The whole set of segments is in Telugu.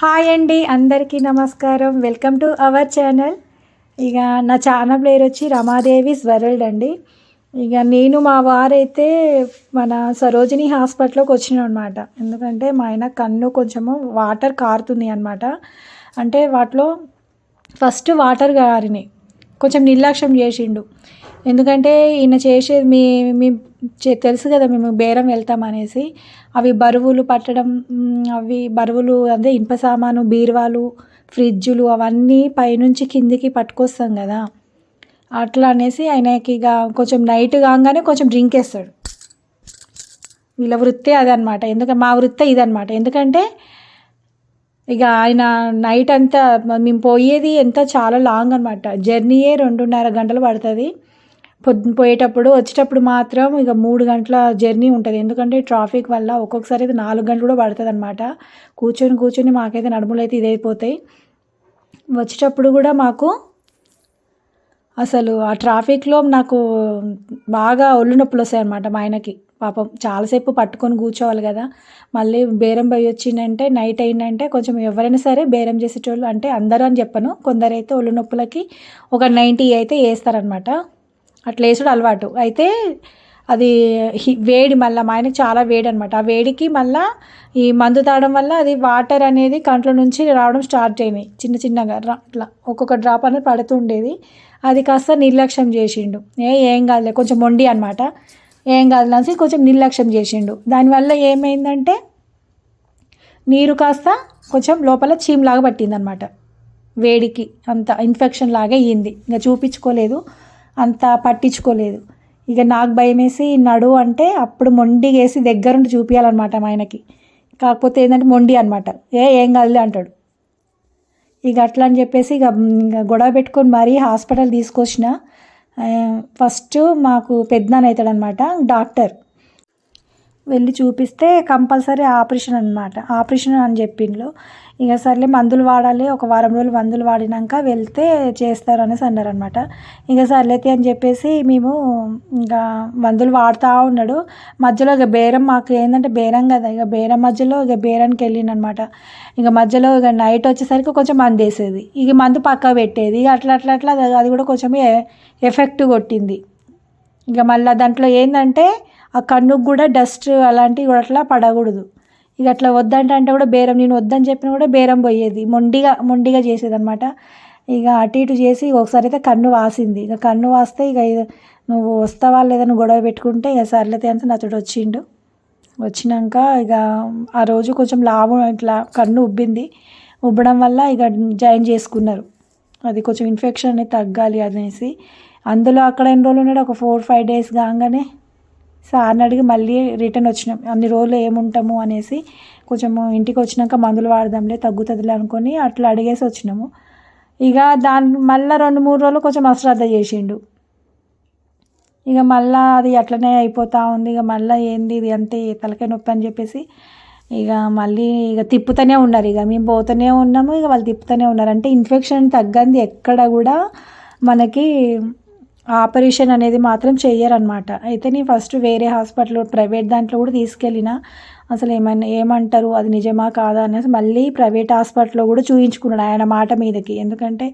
హాయ్ అండి అందరికీ నమస్కారం. వెల్కమ్ టు అవర్ ఛానల్ ఇక నా ఛానల్ పేరు వచ్చి రమాదేవిస్ వరల్డ్ అండి. ఇక నేను మా వారైతే మన సరోజిని హాస్పిటల్కి వచ్చినాం అనమాట ఎందుకంటే మా ఆయన కన్ను కొంచెము వాటర్ కారుతుంది అనమాట అంటే వాటిలో ఫస్ట్ వాటర్ కారినాయి కొంచెం నిర్లక్ష్యం చేసిండు. ఎందుకంటే ఈయన చేసేది మీ మీ చే- తెలుసు కదా మేము బేరం వెళ్తాం అనేసి. అవి బరువులు పట్టడం అవి బరువులు అదే ఇనుప సామాను బీరువాలు ఫ్రిడ్జులు అవన్నీ పైనుంచి కిందికి పట్టుకొస్తాం కదా. అట్లా అనేసి ఆయనకి ఇక కొంచెం నైట్ కాగానే కొంచెం డ్రింక్ వేస్తాడు. వీళ్ళ వృత్తే అదనమాట ఎందుకంటే మా వృత్తే ఇదనమాట ఎందుకంటే ఇక ఆయన నైట్ అంతా మేము పోయేది ఎంత చాలా లాంగ్ అనమాట జర్నీయే రెండున్నర గంటలు పడుతుంది. పొద్దున పోయేటప్పుడు వచ్చేటప్పుడు మాత్రం ఇక మూడు గంటల జర్నీ ఉంటుంది. ఎందుకంటే ట్రాఫిక్ వల్ల ఒక్కొక్కసారి అయితే నాలుగు గంటలు కూడా పడుతుంది అనమాట కూర్చొని కూర్చొని మాకైతే నడుములు అయితే ఇదైపోతాయి. వచ్చేటప్పుడు కూడా మాకు అసలు ఆ ట్రాఫిక్లో నాకు బాగా ఒళ్ళు నొప్పులు వస్తాయి అనమాట మా ఆయనకి. పాపం చాలాసేపు పట్టుకొని కూర్చోవాలి కదా. మళ్ళీ బేరం పోయి వచ్చిందంటే నైట్ అయిందంటే కొంచెం ఎవరైనా సరే బేరం చేసేటోళ్ళు అంటే అందరూ అని చెప్పను. కొందరైతే ఒళ్ళు నొప్పులకి ఒక నైంటీ అయితే వేస్తారనమాట అట్లా వేసుడు అలవాటు. అయితే అది వేడి మళ్ళీ మా ఆయనకి చాలా వేడి అనమాట ఆ వేడికి మళ్ళీ ఈ మందు తాగడం వల్ల అది వాటర్ అనేది కంట్లో నుంచి రావడం స్టార్ట్ అయినాయి చిన్న చిన్నగా రా- అట్లా ఒక్కొక్క డ్రాప్ అనేది పడుతుండేది అది కాస్త నిర్లక్ష్యం చేసిండు. ఏ ఏం కాదులే కొంచెం మొండి అనమాట ఏం కాదు అనేసి కొంచెం నిర్లక్ష్యం చేసిండు. దానివల్ల ఏమైందంటే నీరు కాస్త కొంచెం లోపల చీమ్లాగా పట్టిందనమాట వేడికి అంత ఇన్ఫెక్షన్ లాగా అయ్యింది. ఇంకా చూపించుకోలేదు. అంత పట్టించుకోలేదు. ఇక నాకు భయం వేసి నడు అంటే అప్పుడు మొండిగేసి దగ్గరుండి చూపించాలన్నమాట ఆయనకి. కాకపోతే ఏంటంటే మొండి అనమాట ఏ ఏం కాదులే అంటాడు. ఇక అట్లా అని చెప్పేసి ఇక గొడవ పెట్టుకొని మరీ హాస్పిటల్ తీసుకొచ్చిన. ఫస్ట్ మాకు పెద్దనాన్న అవుతాడనమాట డాక్టర్. వెళ్ళి చూపిస్తే కంపల్సరీ ఆపరేషన్ అనమాట ఆపరేషన్ అని చెప్పిండ్రు ఇక సర్లే మందులు వాడాలి ఒక వారం రోజులు మందులు వాడినాక వెళ్తే చేస్తారు అనేసి అన్నారనమాట ఇక సర్లేతే అని చెప్పేసి మేము ఇంకా మందులు వాడుతూ ఉన్నాడు. మధ్యలో ఇక బేరం మాకు ఏంటంటే బేరం కదా ఇక బేరం మధ్యలో ఇక బేరానికి వెళ్ళినమాట ఇక మధ్యలో ఇక నైట్ వచ్చేసరికి కొంచెం మందు వేసేది ఇక మందు పక్క పెట్టేది. ఇక అట్లా అట్లా అట్లా అది- కూడా కొంచెం ఎఫెక్ట్ కొట్టింది. ఇక మళ్ళీ దాంట్లో ఏంటంటే ఆ కన్నుకు కూడా డస్ట్ అలాంటివి కూడా అట్లా పడకూడదు. ఇక అట్లా వద్దంటే అంటే కూడా బేరం నేను వద్దని చెప్పినా కూడా బేరం పోయేది. మొండిగా మొండిగా చేసేది అనమాట ఇక అటు ఇటు చేసి ఒకసారి అయితే కన్ను వాసింది. ఇక కన్ను వాస్తే ఇక నువ్వు వస్తావా లేదని గొడవ పెట్టుకుంటే ఇక సర్లేతే అంటే నాతోటి వచ్చిండు. వచ్చినాక ఇక ఆ రోజు కొంచెం లాభం ఇట్లా కన్ను ఉబ్బింది. ఉబ్బడం వల్ల ఇక జాయిన్ చేసుకున్నారు. అది కొంచెం ఇన్ఫెక్షన్ అనేది తగ్గాలి అనేసి అందులో అక్కడ ఎన్ని రోజులు ఉన్నాడు? ఒక ఫోర్ ఫైవ్ డేస్ కాగానే సార్ని అడిగి మళ్ళీ రిటర్న్ వచ్చినాం. అన్ని రోజులు ఏముంటాము అనేసి కొంచెం ఇంటికి వచ్చినాక మందులు వాడదాంలే తగ్గుతుందిలే అనుకొని అట్లా అడిగేసి వచ్చినాము. ఇక దాని మళ్ళీ రెండు మూడు రోజులు కొంచెం అశ్రద్ధ చేసిండు. ఇక మళ్ళీ అది అట్లనే అయిపోతూ ఉంది. ఇక మళ్ళీ ఏంది ఇది అంతే తలకాయ నొప్పి అని చెప్పేసి ఇక మళ్ళీ ఇక తిప్పుతూనే ఉన్నారు. ఇక మేము పోతూనే ఉన్నాము. ఇక వాళ్ళు తిప్పుతూనే ఉన్నారు. అంటే ఇన్ఫెక్షన్ తగ్గంది ఎక్కడ కూడా మనకి ఆపరేషన్ అనేది మాత్రం చెయ్యరనమాట అయితే నేను ఫస్ట్ వేరే హాస్పిటల్ ప్రైవేట్ దాంట్లో కూడా తీసుకెళ్ళిన అసలు ఏమైనా ఏమంటారు? అది నిజమా కాదా అనేసి మళ్ళీ ప్రైవేట్ హాస్పిటల్లో కూడా చూయించుకున్నాడు ఆయన మాట మీదకి. ఎందుకంటే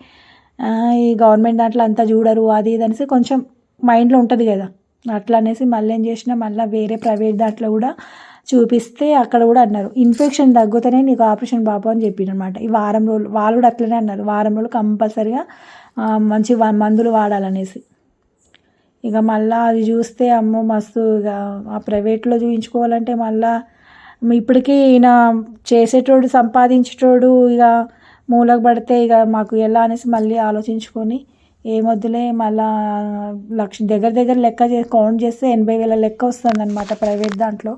ఈ గవర్నమెంట్ దాంట్లో అంతా చూడరు అది ఇది అనేసి కొంచెం మైండ్లో ఉంటుంది కదా. అట్లా అనేసి మళ్ళీ ఏం చేసిన మళ్ళీ వేరే ప్రైవేట్ దాంట్లో కూడా చూపిస్తే అక్కడ కూడా అన్నారు. ఇన్ఫెక్షన్ తగ్గుతూనే నీకు ఆపరేషన్ బాబు అని చెప్పినమాట ఈ వారం రోజులు వాళ్ళు కూడా అట్లనే అన్నారు. వారం రోజులు కంపల్సరిగా మంచి మందులు వాడాలనేసి. ఇక మళ్ళీ అది చూస్తే అమ్మో మస్తు ఇక ఆ ప్రైవేట్లో చూపించుకోవాలంటే మళ్ళీ ఇప్పటికీ ఈయన చేసేటోడు సంపాదించేటోడు ఇక మూలకు పడితే ఇక మాకు ఎలా అనేసి మళ్ళీ ఆలోచించుకొని ఏమొద్దులే మళ్ళా లక్ష దగ్గర దగ్గర లెక్క చేసి కౌంట్ చేస్తే ఎనభై వేల లెక్క వస్తుందన్నమాట ప్రైవేట్ దాంట్లో.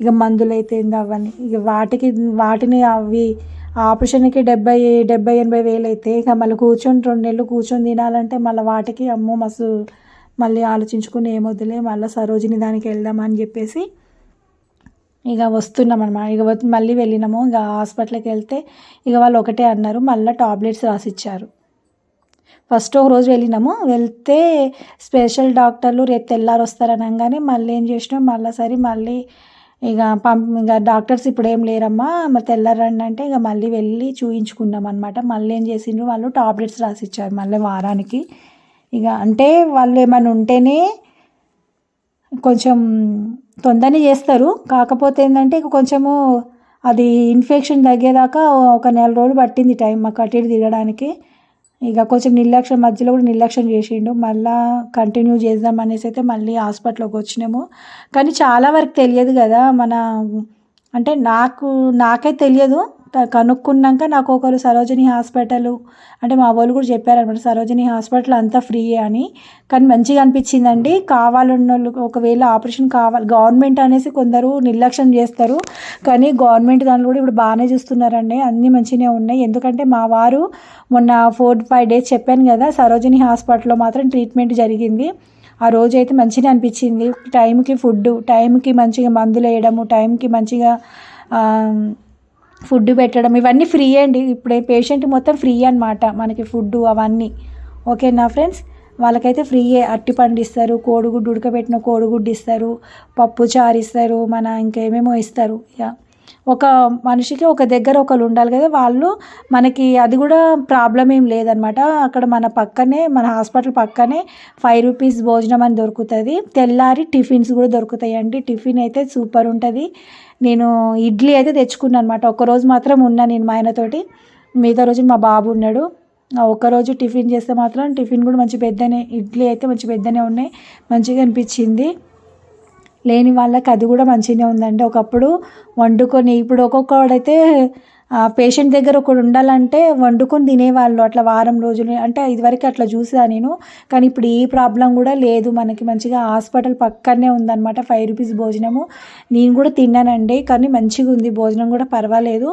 ఇక మందులు అయితే ఏంది అవన్నీ ఇక వాటికి వాటిని అవి ఆపరేషన్కి డెబ్బై డెబ్బై ఎనభై వేలు అయితే ఇక మళ్ళీ కూర్చొని రెండు నెలలు కూర్చొని తినాలంటే మళ్ళీ వాటికి అమ్మో మస్తు మళ్ళీ ఆలోచించుకుని ఏమొద్దులే మళ్ళీ సరోజిని దానికి వెళ్దామని చెప్పేసి ఇక వస్తున్నాం అనమాట ఇక మళ్ళీ వెళ్ళినాము. ఇక హాస్పిటల్కి వెళ్తే ఇక వాళ్ళు ఒకటే అన్నారు మళ్ళీ టాబ్లెట్స్ రాసిచ్చారు. ఫస్ట్ ఒక రోజు వెళ్ళినాము. వెళ్తే స్పెషల్ డాక్టర్లు రేపు తెల్లారి వస్తారనగానే మళ్ళీ ఏం చేసినాం? మళ్ళీ సరే మళ్ళీ ఇక పంప్ ఇక డాక్టర్స్ ఇప్పుడు ఏం లేరమ్మా మరి తెల్లారండి అంటే ఇక మళ్ళీ వెళ్ళి చూయించుకున్నాం అనమాట మళ్ళీ ఏం చేసిండ్రు? వాళ్ళు టాబ్లెట్స్ రాసిచ్చారు మళ్ళీ వారానికి. ఇక అంటే వాళ్ళు ఏమైనా ఉంటేనే కొంచెం తొందరనే చేస్తారు. కాకపోతే ఏంటంటే ఇక కొంచెము అది ఇన్ఫెక్షన్ తగ్గేదాకా ఒక నెల రోజులు పట్టింది టైం మాకు అటు ఇటు తిరగడానికి. ఇక కొంచెం నిర్లక్ష్యం మధ్యలో కూడా నిర్లక్ష్యం చేసిండు. మళ్ళా కంటిన్యూ చేద్దాం అనేసి అయితే మళ్ళీ హాస్పిటల్కి వచ్చినాము. కానీ చాలా వరకు తెలియదు కదా మన అంటే నాకు నాకే తెలియదు. కనుక్కున్నాక నాకు ఒకరు సరోజిని హాస్పిటల్ అంటే మా వాళ్ళు కూడా చెప్పారనమాట సరోజిని హాస్పిటల్ అంతా ఫ్రీయే అని. కానీ మంచిగా అనిపించిందండి. కావాలన్న వాళ్ళు ఒకవేళ ఆపరేషన్ కావాలి గవర్నమెంట్ అనేసి కొందరు నిర్లక్ష్యం చేస్తారు. కానీ గవర్నమెంట్ దానిలో కూడా ఇప్పుడు బాగానే చూస్తున్నారండి. అన్నీ మంచిగానే ఉన్నాయి. ఎందుకంటే మా వారు మొన్న ఫోర్ ఫైవ్ డేస్ చెప్పాను కదా సరోజిని హాస్పిటల్లో మాత్రం ట్రీట్మెంట్ జరిగింది. ఆ రోజు అయితే మంచిగా అనిపించింది. టైంకి ఫుడ్ టైంకి మంచిగా మందులు వేయడము టైంకి మంచిగా ఫుడ్ పెట్టడం ఇవన్నీ ఫ్రీ అండి. ఇప్పుడు పేషెంట్ మొత్తం ఫ్రీ అనమాట మనకి ఫుడ్ అవన్నీ. ఓకేనా ఫ్రెండ్స్? వాళ్ళకైతే ఫ్రీయే అట్టిపండు ఇస్తారు కోడిగుడ్డు ఉడకబెట్టిన కోడిగుడ్డు ఇస్తారు పప్పు చారు ఇస్తారు మన ఇంకేమేమో ఇస్తారు. ఇక ఒక మనిషికి ఒక దగ్గర ఒకరు ఉండాలి కదా వాళ్ళు మనకి అది కూడా ప్రాబ్లం ఏం లేదనమాట. అక్కడ మన పక్కనే మన హాస్పిటల్ పక్కనే ఫైవ్ రూపీస్ భోజనం అని దొరుకుతుంది. తెల్లారి టిఫిన్స్ కూడా దొరుకుతాయండి. టిఫిన్ అయితే సూపర్ ఉంటుంది. నేను ఇడ్లీ అయితే తెచ్చుకున్నాను అనమాట ఒకరోజు మాత్రం ఉన్నా నేను మా ఆయనతోటి. మిగతా రోజు మా బాబు ఉన్నాడు. ఒకరోజు టిఫిన్ చేస్తే మాత్రం టిఫిన్ కూడా మంచి పెద్దనే ఇడ్లీ అయితే మంచి పెద్దనే ఉన్నాయి. మంచిగా అనిపించింది. లేని వాళ్ళకి అది కూడా మంచిగానే ఉందండి. ఒకప్పుడు వండుకొని ఇప్పుడు ఒక్కొక్కడైతే పేషెంట్ దగ్గర ఒకడు ఉండాలంటే వండుకొని తినేవాళ్ళు అట్లా వారం రోజులు అంటే ఇదివరకు అట్లా చూసా నేను. కానీ ఇప్పుడు ఈ ప్రాబ్లం కూడా లేదు. మనకి మంచిగా హాస్పిటల్ పక్కనే ఉందన్నమాట ఫైవ్ రూపీస్ భోజనము. నేను కూడా తిన్నానండి కానీ మంచిగా ఉంది. భోజనం కూడా పర్వాలేదు.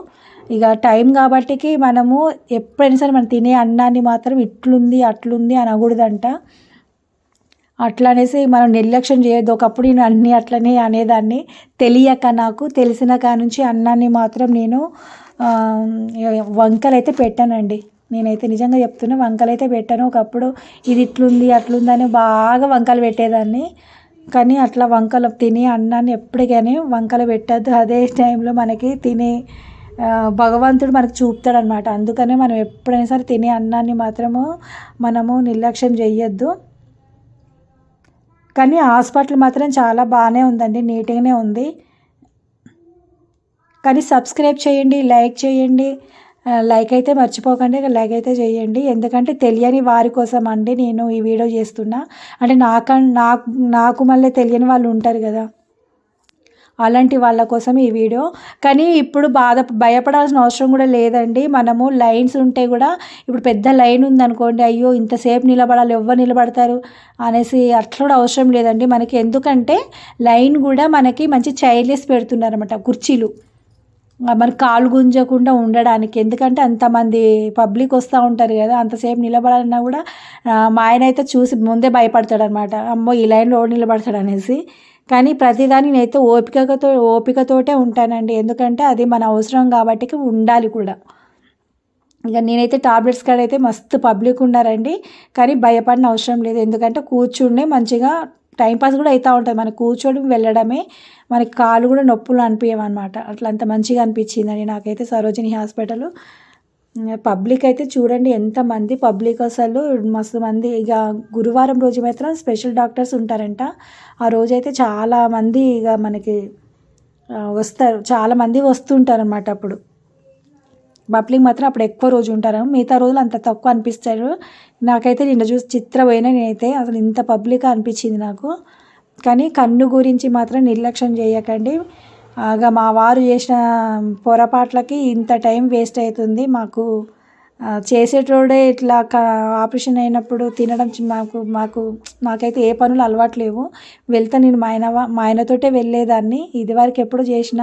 ఇక టైం కాబట్టికి మనము ఎప్పుడైనా సరే మనం తినే అన్నాన్ని మాత్రం ఇట్లుంది అట్లుంది అనకూడదంట. అట్లా అనేసి మనం నిర్లక్ష్యం చేయొద్దు. ఒకప్పుడు నేను అన్నీ అట్లనే అనేదాన్ని. తెలియక నాకు తెలిసిన కా నుంచి అన్నాన్ని మాత్రం నేను వంకలైతే వంకలు అయితే పెట్టానండి. నేనైతే నిజంగా చెప్తున్నా వంకలు అయితే పెట్టాను. ఒకప్పుడు ఇది ఇట్లుంది అట్లుంది అని బాగా వంకలు పెట్టేదాన్ని. కానీ అట్లా వంకలు తినే అన్నాన్ని ఎప్పటికైనా వంకలు పెట్టద్దు. అదే టైంలో మనకి తినే భగవంతుడు మనకు చూపుతాడు అనమాట అందుకనే మనం ఎప్పుడైనా సరే తినే అన్నాన్ని మాత్రము మనము నిర్లక్ష్యం చేయొద్దు. కానీ హాస్పిటల్ మాత్రం చాలా బాగానే ఉందండి నీట్గానే ఉంది. కానీ సబ్స్క్రైబ్ చేయండి లైక్ చేయండి. లైక్ అయితే మర్చిపోకండి లైక్ అయితే చేయండి. ఎందుకంటే తెలియని వారి కోసం అండి నేను ఈ వీడియో చేస్తున్నా. అంటే నాక నాకు నాకు మళ్ళీ తెలియని వాళ్ళు ఉంటారు కదా. అలాంటి వాళ్ళ కోసం ఈ వీడియో. కానీ ఇప్పుడు బాధ భయపడాల్సిన అవసరం కూడా లేదండి. మనము లైన్స్ ఉంటే కూడా ఇప్పుడు పెద్ద లైన్ ఉందనుకోండి అయ్యో ఇంతసేపు నిలబడాలి ఎవరు నిలబడతారు అనేసి అట్లా కూడా అవసరం లేదండి. మనకి ఎందుకంటే లైన్ కూడా మనకి మంచి చైర్లెస్ పెడుతున్నారన్నమాట కుర్చీలు. ఆ, మరి కాలు గుంజకుండా ఉండడానికి. ఎందుకంటే అంతమంది పబ్లిక్ వస్తూ ఉంటారు కదా అంతసేపు నిలబడాలన్నా కూడా మా ఆయన అయితే చూసి ముందే భయపడతాడు అనమాట అమ్మో ఈ లైన్లో నిలబడతాడు అనేసి. కానీ ప్రతిదాని నేనైతే ఓపికతో ఓపికతోటే ఉంటానండి. ఎందుకంటే అది మన అవసరం కాబట్టి ఉండాలి కూడా. ఇక నేనైతే టాబ్లెట్స్ కాడ అయితే మస్తు పబ్లిక్ ఉన్నారండి. కానీ భయపడిన అవసరం లేదు. ఎందుకంటే కూర్చుండే మంచిగా టైంపాస్ కూడా అవుతూ ఉంటుంది. మనకు కూర్చోడి వెళ్ళడమే మనకి కాలు కూడా నొప్పులు అనిపించమన్నమాట అట్లా అంత మంచిగా అనిపించిందండి నాకైతే సరోజిని హాస్పిటల్. పబ్లిక్ అయితే చూడండి ఎంతమంది పబ్లిక్ అసలు మస్తు మంది. ఇక గురువారం రోజు మాత్రం స్పెషల్ డాక్టర్స్ ఉంటారంట. ఆ రోజైతే చాలా మంది ఇక మనకి వస్తారు. చాలామంది వస్తుంటారు అనమాట అప్పుడు. పబ్లిక్ మాత్రం అప్పుడు ఎక్కువ రోజు ఉంటారు. మిగతా రోజులు అంత తక్కువ అనిపిస్తారు. నాకైతే నిన్న చూసి చిత్రపోయిన నేనైతే. అసలు ఇంత పబ్లిక్ అనిపించింది నాకు. కానీ కన్ను గురించి మాత్రం నిర్లక్ష్యం చేయకండి. ఆగా మా వారు చేసిన పొరపాట్లకి ఇంత టైం వేస్ట్ అవుతుంది. మాకు చేసేటోడే ఇట్లా క ఆపరేషన్ అయినప్పుడు తినడం మాకు మాకు నాకైతే ఏ పనులు అలవాటు లేవు. వెళ్తే నేను మా ఆయన మా ఆయనతోటే వెళ్ళేదాన్ని. ఇదివరకు ఎప్పుడు చేసిన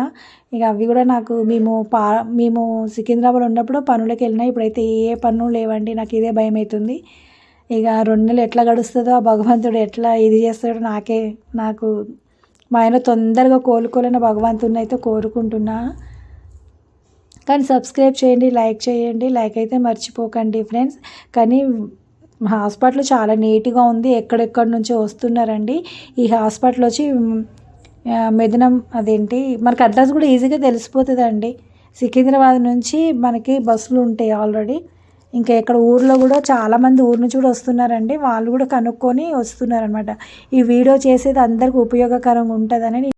ఇక అవి కూడా నాకు మేము పా మేము సికింద్రాబాద్ ఉన్నప్పుడు పనులకు వెళ్ళినా ఇప్పుడైతే ఏ పనులు లేవండి. నాకు ఇదే భయం అవుతుంది. ఇక రెండు నెలలు ఎట్లా గడుస్తుందో ఆ భగవంతుడు ఎట్లా ఇది చేస్తాడో నాకే నాకు మా ఆయన తొందరగా కోలుకోలేని భగవంతుని అయితే కోరుకుంటున్నా. కానీ సబ్స్క్రైబ్ చేయండి లైక్ చేయండి. లైక్ అయితే మర్చిపోకండి ఫ్రెండ్స్. కానీ హాస్పిటల్ చాలా నీట్గా ఉంది. ఎక్కడెక్కడి నుంచో వస్తున్నారండి? ఈ హాస్పిటల్ వచ్చి మెదనం అదేంటి? మనకి అడ్రస్ కూడా ఈజీగా తెలిసిపోతుందండి. సికింద్రాబాద్ నుంచి మనకి బస్సులు ఉంటాయి ఆల్రెడీ. ఇంకా ఇక్కడ ఊర్లో కూడా చాలామంది ఊరు నుంచి కూడా వస్తున్నారండి. వాళ్ళు కూడా కనుక్కొని వస్తున్నారనమాట ఈ వీడియో చేసేది అందరికి ఉపయోగకరంగా ఉంటుందని